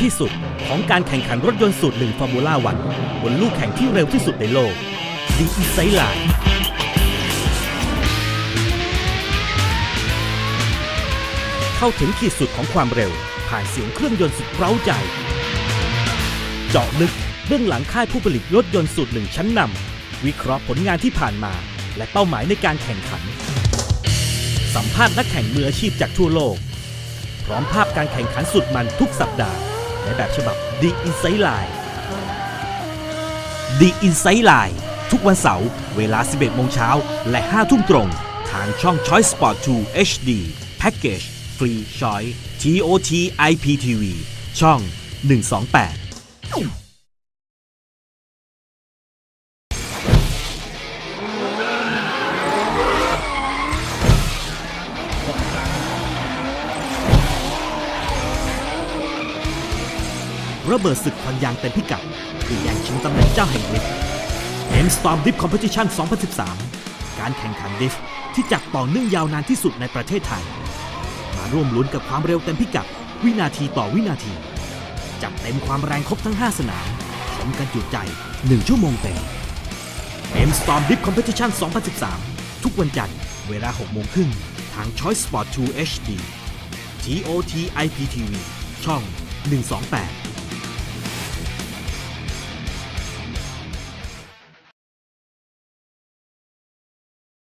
ที่สุดของการแข่งขันรถยนต์สูตรหนึ่งฟอร์มูล่าวันบนลูกแข่งที่เร็วที่สุดในโลก The e s i g Line เข้าถึงขีดสุดของความเร็ว ผ่านเสียงเครื่องยนต์สุดเร้าใจ เจาะลึกเบื้องหลังค่ายผู้ผลิตรถยนต์สูตรหนึ่งชั้นนำวิเคราะห์ผลงานที่ผ่านมา และเป้าหมายในการแข่งขัน สัมภาษณ์นักแข่งมืออาชีพจากทั่วโลก พร้อมภาพการแข่งขันสุดมันทุกสัปดาห์ ในแบบฉบับ The Insight Line The Insight Line ทุกวันเสาร์เวลา 11 โมงเช้า และ 5 ทุ่มตรง ทางช่อง Choice Sport 2 HD Package Free Choice TOT IPTV ช่อง 128 ระเบิดศึกควันยางเต็มพิกัดคือแย่งชิงตำแหน่งเจ้าแห่งลิฟต์ M Storm Drift Competition 2013 การแข่งขันดิฟที่จัดต่อเนื่องยาวนานที่สุดในประเทศไทย มาร่วมลุ้นกับความเร็วเต็มพิกัด วินาทีต่อวินาที จัดเต็มความแรงครบทั้ง 5 สนามชมกันจุดใจ 1 ชั่วโมงเต็ม M Storm Drift Competition 2013 ทุกวันจันทร์เวลา6โมงครึ่งทาง Choice Sport 2 HD TOT IPTV ช่อง 128